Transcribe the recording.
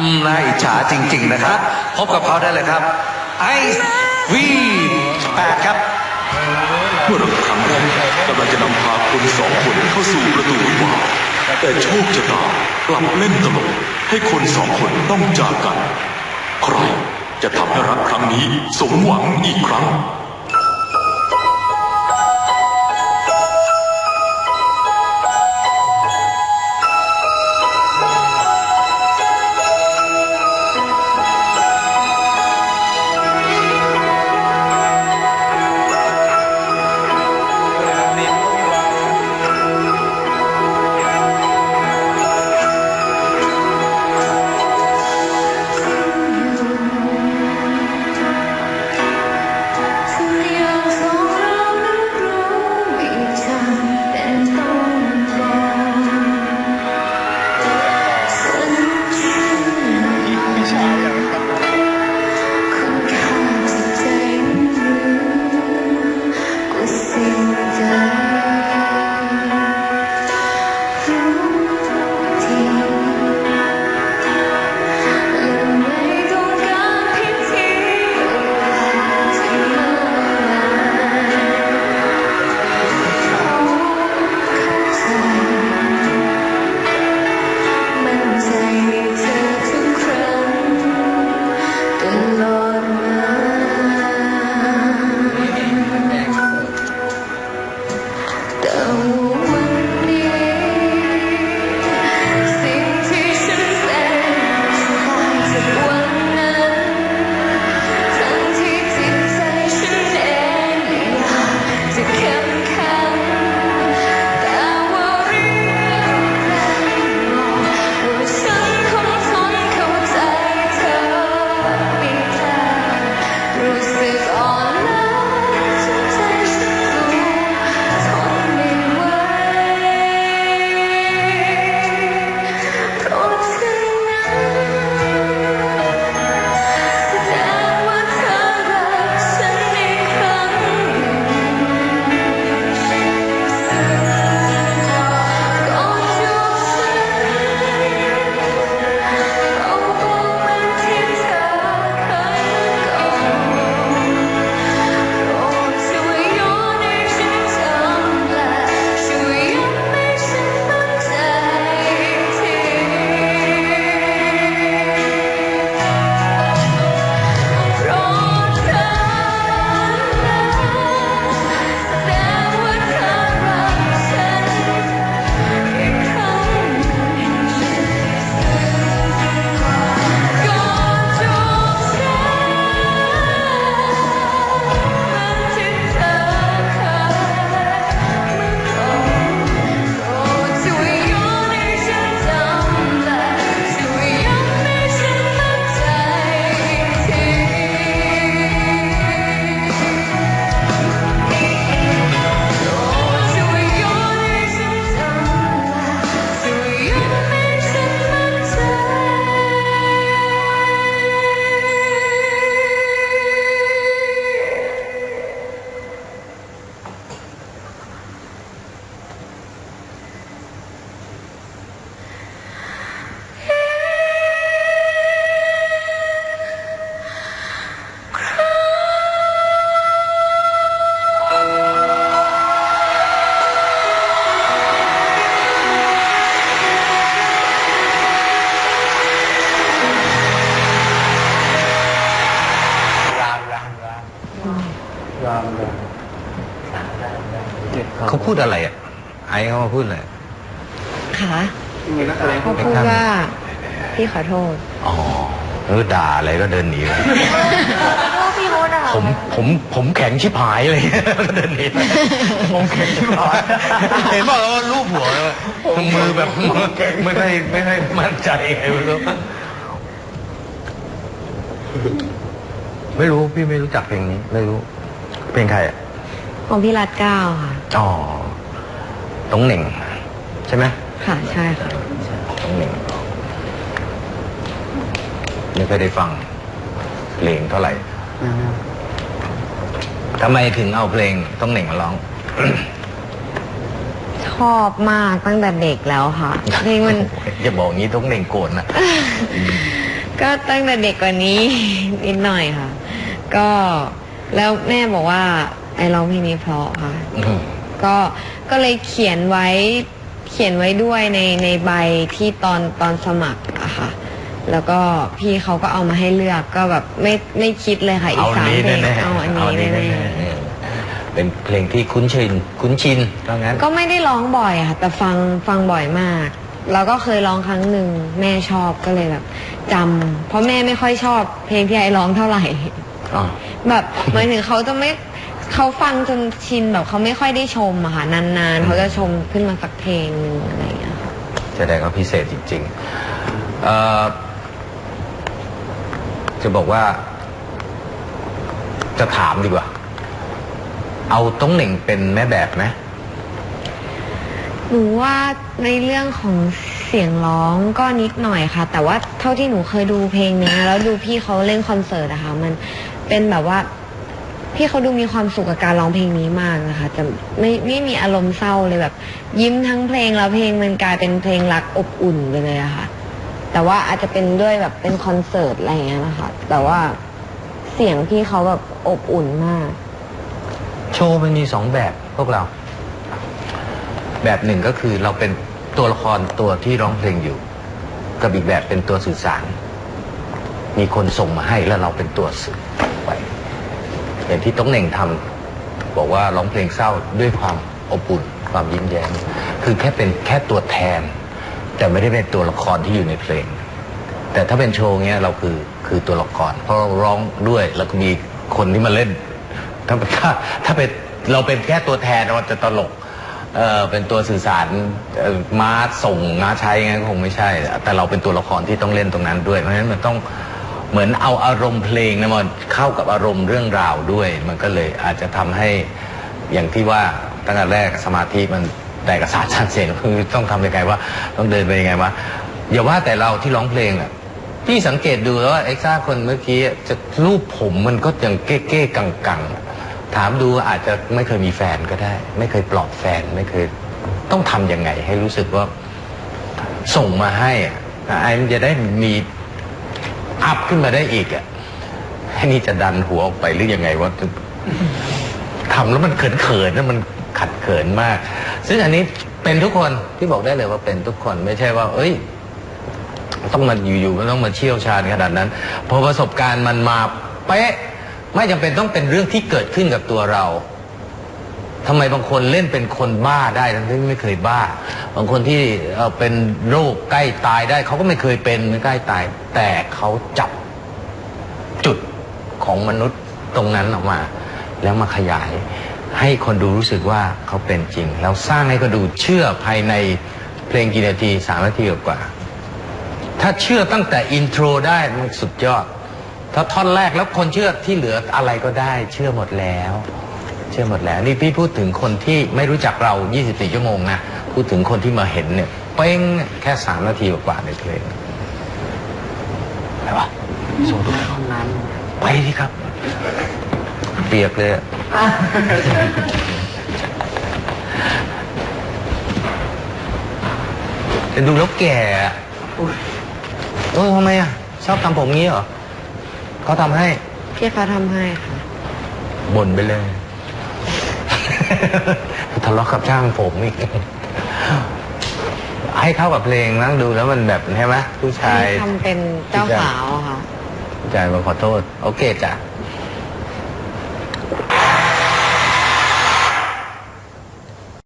อืมน่าอิจฉาจริง ๆ นะครับ พบกับเขาได้เลยครับ ไอซ์วีแปดครับ เมื่อเราครั้งแรกกำลังจะนำพาคนสองคนเข้าสู่ประตูวิวาห์แต่โชคชะตากลับเล่นตลกให้คนสองคนต้องจากกัน ใครจะทำให้รักครั้งนี้สมหวังอีกครั้ง เขาพูดอะไรอะ ไอซ์เขามาพูดอะไรค่ะเขาพูดว่า พี่ขอโทษ อ๋อเออด่าอะไรก็เดินหนีไปว่าพี่โอ๊ตอะผมผมผมแข็งชิบหายเลยก็เดินหนีไปผมแข็งชิบหายเห็นบอกว่ารูปหัวเลยมือแบบมือไม่ค่อยไม่ค่อยมั่นใจไงไม่รู้ไม่รู้พี่ไม่รู้จักเพลงนี้ไม่รู้ เพลงใครอะของพี่รัดเก้าค่ะ อ๋อตรงเหน่ง ใช่ไหมค่ะใช่ค่ะตรงเหน่งไม่เคยได้ฟัง เพลงเท่าไหร่ทำไมถึงเอาเพลงต้องเหน่งมาร้อง ชอบมากตั้งแต่เด็กแล้วค่ะเพลงมันอย่าบอกงี้ต้องเหน่งโกรธนะก็ตั้งแต่เด็กกว่านี้นิดหน่อยค่ะ ก็ แล้วแม่บอกว่าไอ้ร้องเพลงนี้เพราะค่ะอืมก็ก็เลยเขียนไว้เขียนไว้ด้วยในในใบที่ตอนตอนสมัครอะค่ะ แล้วก็พี่เขาก็เอามาให้เลือกก็แบบไม่ไม่คิดเลยค่ะ อีเอากสามนี้เพลงแน่ๆเอาอันนี้แน่แน่ๆเป็นเพลงที่คุ้นชินคุ้นชินว่างั้นๆก็ไม่ได้ร้องบ่อยค่ะ แต่ฟังฟังบ่อยมากแล้วก็เคยร้องครั้งหนึ่งแม่ชอบก็เลยแบบจำเพราะแม่ไม่ค่อยชอบเพลงที่ไอ้ร้องเท่าไหร่ อ๋อ แบบหมายถึงเขาจะไม่เขาฟังจนชินแบบเขาไม่ค่อยได้ชมอะค่ะนานๆเขาจะชมขึ้นมาสักเพลงหนึ่งอะไรอย่างเงี้ยค่ะแสดงว่าพิเศษจริงๆเอ่อจะบอกว่า จะถามดีกว่า เอาต้องเหน่งเป็นแม่แบบไหมหนูว่าในเรื่องของเสียงร้องก็นิดหน่อยค่ะ แต่ว่าเท่าที่หนูเคยดูเพลงเนี้ยแล้วดูพี่เขาเล่นคอนเสิร์ตอะค่ะมัน เป็นแบบว่า พี่เขาดูมีความสุขกับการร้องเพลงนี้มากนะคะ จะไม่ไม่มีอารมณ์เศร้าเลยแบบ ยิ้มทั้งเพลงแล้วเพลงมันกลายเป็นเพลงรักอบอุ่นไปเลยอะค่ะ แต่ว่าอาจจะเป็นด้วยแบบเป็นคอนเสิร์ตอะไรอย่างเงี้ยนะคะ แต่ว่าเสียงพี่เขาแบบอบอุ่นมาก โชว์มันมีสองแบบพวกเรา แบบหนึ่งก็คือเราเป็นตัวละครตัวที่ร้องเพลงอยู่ กับอีกแบบเป็นตัวสื่อสาร มีคนส่งมาให้แล้วเราเป็นตัวสื่อ อย่างที่ต้องเน่งทำบอกว่าร้องเพลงเศร้าด้วยความอบอุ่นความยิ้มแย้มคือแค่เป็นแค่ตัวแทน แต่ไม่ได้เป็นตัวละครที่อยู่ในเพลง แต่ถ้าเป็นโชว์เงี้ยเราคือคือตัวละคร เพราะเราร้องด้วยแล้วก็มีคนที่มาเล่น ถ้าถ้าถ้าเป็นเราเป็นแค่ตัวแทนเราจะตลกเออเป็นตัวสื่อสารมาส่งมาใช้งั้นคงไม่ใช่ แต่เราเป็นตัวละครที่ต้องเล่นตรงนั้นด้วยเพราะฉะนั้นมันต้อง เหมือนเอาอารมณ์เพลงนะมันเข้ากับอารมณ์เรื่องราวด้วย มันก็เลยอาจจะทำให้อย่างที่ว่าตั้งแต่แรกสมาธิมันแตกกระสาชันเสียงคือต้องทำยังไงว่าต้องเดินไปยังไงวะอย่าว่าแต่เราที่ร้องเพลงอะพี่สังเกตดูแล้วว่าเอ็กซ่าคนเมื่อกี้จะรูปผมมันก็ยังเก้เก้กังกังๆ ถามดูอาจจะไม่เคยมีแฟนก็ได้ ไม่เคยปลอบแฟนไม่เคยต้องทำยังไงให้รู้สึกว่า ส่งมาให้อะไอ้มันจะได้มี อัพขึ้นมาได้อีกอะไอ้นี่จะดันหัวออกไปหรือยังไงว่าทำแล้วมันเขินเขินนะมันขัดเขินมาก ซึ่งอันนี้เป็นทุกคนที่บอกได้เลยว่าเป็นทุกคนไม่ใช่ว่า เอ้ย ต้องมาอยู่ๆต้องมาเชี่ยวชาญขนาดนั้นพอประสบการณ์มันมาเป๊ะไม่จำเป็นต้องเป็นเรื่องที่เกิดขึ้นกับตัวเรา ทำไมบางคนเล่นเป็นคนบ้าได้ทั้งที่ไม่เคยบ้า บางคนที่เป็นโรคใกล้ตายได้ เขาก็ไม่เคยเป็นใกล้ตาย แต่เขาจับจุดของมนุษย์ตรงนั้นออกมา แล้วมาขยาย ให้คนดูรู้สึกว่าเขาเป็นจริง แล้วสร้างให้คนดูเชื่อภายในเพลงกี่นาทีสามนาทีกว่า ถ้าเชื่อตั้งแต่อินโทรได้มันสุดยอดถ้าท่อนแรกแล้วคนเชื่อที่เหลืออะไรก็ได้ เชื่อหมดแล้ว เชื่อหมดแล้วนี่พี่พูดถึงคนที่ไม่รู้จักเรา 24 ชั่วโมงนะพูดถึงคนที่มาเห็นเนี่ยเป้งแค่สามนาทีกว่าๆในเพลงอะไรวะโซ่ดูไปที่ครับ เปียกเลยอะแต่ดูแล้วแก่อะเออทำไมอะ ชอบทำผมงี้เหรอเขาทำให้ พี่เขาทำให้ค่ะบ่นไปเลย ทะเลาะกับช่างผมอีกให้เข้ากับเพลงนั่งดูแล้วมันแบบใช่ไหมผู้ชายทำเป็นเจ้าสาวอะค่ะผู้ชายมาขอโทษ โอเคจ้ะ